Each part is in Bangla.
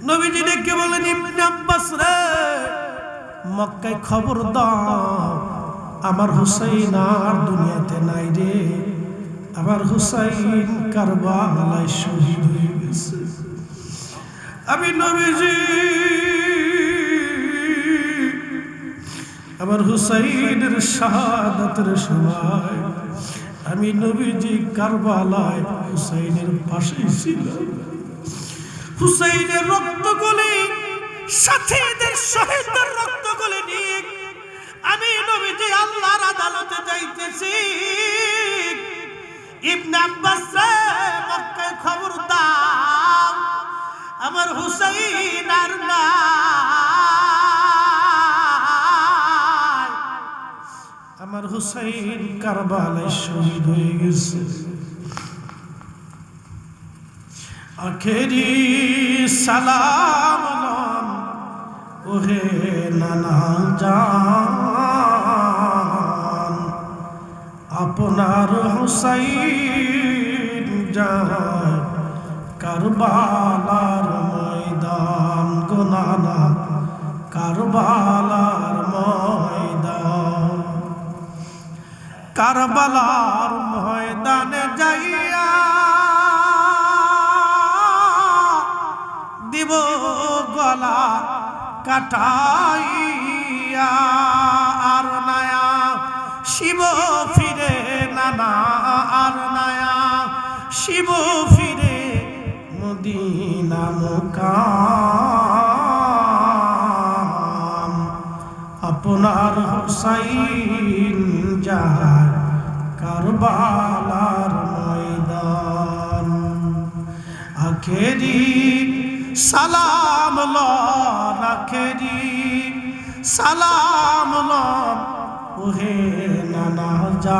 নবীজি ডেকে বলেন ইবনে আব্বাস রে, মক্কায় খবর দাও। আমার হুসাইন আর দুনিয়াতে নাই রে। আমার হুসাইন কারবালায় শহীদ হয়ে গেছে। আমি নবীজি, আমার হুসাইনের শাহাদাতের সময় আমি নবীজি কারবালায় হুসাইনের পাশে ছিলাম। হুসাইনের রক্ত গলে সাথীদের শহীদদের রক্ত গলে নিয়ে আমি নবীজি আল্লাহর আদালতে যাইতেছি। ইবনে আব্বাস মক্কায় খবর দাও, আমার হুসাইন আর আমার হুসাইন কারবালায় শহীদ হয়ে গেছে। আখেরি সালাম ওহে নানা জান। আপনার হুসাইন কারবালার ময়দান গো নানা, কারবালার ময়দান। কারবালার ময়দানে যাইয়া দিব গলা কাটাইয়া। আর নায়া শিব ফিরে নানা, আর নায়া শিব ফিরে মদিনা মুকাম। আপনার হুসাইন যায় কারবালার ময়দান। আখেরি সালাম আখেরি সালাম লন ওহে নানা জান।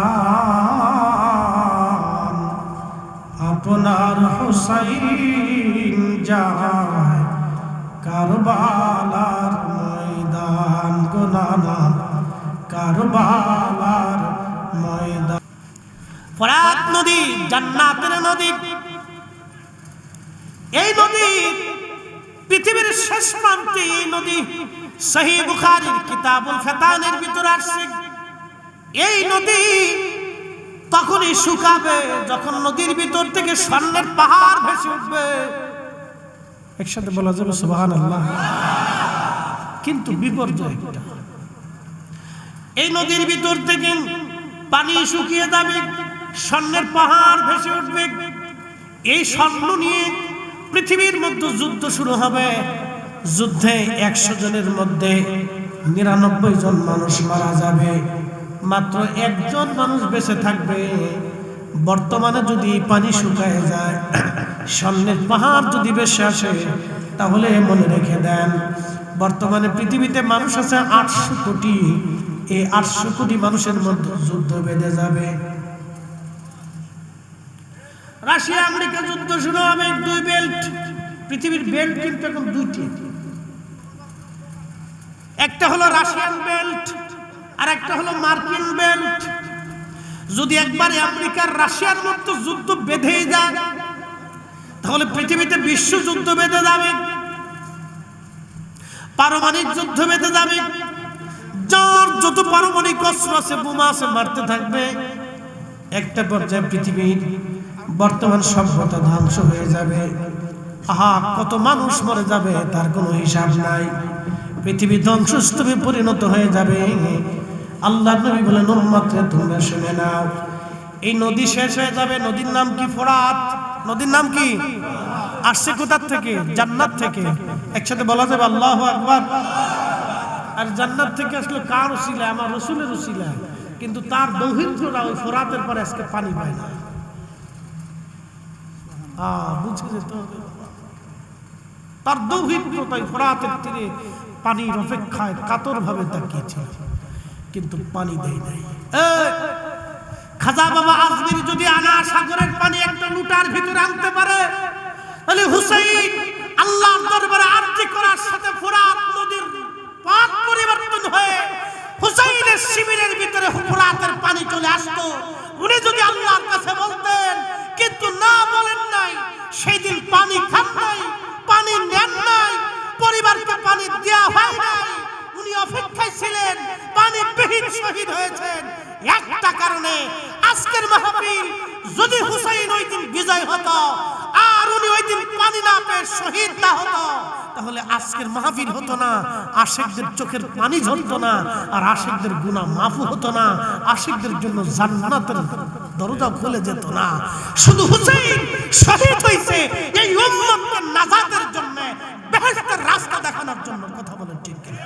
আপনার হুসাইন যায় কারবালার ময়দান গো নানা, কারবালার ময়দান। ফরাত নদী, জান্নাতের নদী এই নদী পৃথিবীর শেষ প্রান্তে এই নদী সহি বুখারীর কিতাবুল ফেতানের ভিতর আসছে। এই নদী তখনই শুকাবে যখন নদীর ভিতর থেকে স্বর্ণের পাহাড় ভেসে উঠবে। একসাথে বলা যাবে সুবাহান আল্লাহ কিন্তু বিপর্যয় এই নদীর ভিতর থেকে পানি শুকিয়ে যাবে, স্বর্ণের পাহাড় ভেসে উঠবে। এই স্বর্ণ নিয়ে পৃথিবীর মধ্যে যুদ্ধ শুরু হবে। যুদ্ধে একশো জনের মধ্যে নিরানব্বই জন মানুষ মারা যাবে। মাত্র একজন মানুষ বেঁচে থাকবে। বর্তমানে যদি পানি শুকায় যায় স্বর্ণের পাহাড় যদি বেশি আসে, তাহলে মনে রেখে দেন, বর্তমানে পৃথিবীতে মানুষ আছে আটশো কোটি। এই আটশো কোটি মানুষের মধ্যে যুদ্ধ বেঁধে যাবে। রাশিয়া, আমেরিকা যুদ্ধ শুরু হবে দুই বেল্ট পৃথিবীর বেল্ট কিন্তু এখন দুইটি। একটা হলো রাশিয়ান বেল্ট আর একটা হলো মার্কিন বেল্ট যদি একবার আমেরিকার রাশিয়ার মধ্যে যুদ্ধ বেঁধেই যায়, তাহলে পৃথিবীতে বিশ্ব যুদ্ধ বেঁধে যাবে। পারমাণবিক যুদ্ধ বেঁধে যাবে। যার যত পারমাণবিক অস্ত্র আছে, বোমা আছে, মারতে থাকবে। একটা পর্যায়ে পৃথিবীর বর্তমান সভ্যতা ধ্বংস হয়ে যাবে। আহা, কত মানুষ মরে যাবে, তার কোনো হিসাব নাই। পৃথিবী ধ্বংসস্তূপে পরিণত হয়ে যাবে। আল্লাহ নবী বলেন উম্মতরে তোমরা শুনে নাও। এই নদী শেষ হয়ে যাবে। নদীর নাম কি ফোরাত? নদীর নাম কি? আসছে কোথার থেকে? জান্নাত থেকে। একসাথে বলা যাবে, আল্লাহ আকবার। আর জান্নাত থেকে আসলে কার উসিলা আমার রসুলের উসিলা কিন্তু তার দৌহিত্ররা ওই ফোরাতের পরে আজকে পানি পায় না। আহ, বুঝে যেতে হবে। তার দৌহিত্র তাই ফোরাতের তীরে পানির অপেক্ষায় কাতর ভাবে তাকিয়েছে কিন্তু পানি দেয় নাই। খাজা বাবা আজমির যদি আনা সাগরের পানি একটা লুটার ভিতরে আনতে পারে তাহলে হুসাইন আল্লাহর দরবারে আরজি করার সাথে ফোরাত নদীর পথ পরিবর্তন হয়ে হুসাইনের শিবিরের ভিতরে ফোরাতের পানি চলে আসতো। অপেক্ষায় ছিলেন পানি বিহীন শহীদ হয়েছেন। একটা কারণে আজকের মাহফিল যদি হুসাইন ওই দিন বিজয় হতো, আর উনি ওই দিন পানি না পেয়ে শহীদ না হতো, তাহলে আজকের মাহফিল হতো না, আশিকদের চোখের পানি ঝরতো না, আর আশিকদের গুণা মাফু হতো না, আশিকদের জন্য জান্নাতের দরজা খুলে যেত না। শুধু হুসাইন শহীদ হইছে এই উম্মতের নাজাতের জন্য, বেহেশতের রাস্তা দেখানোর জন্য কথা বলেন ঠিক কিনা?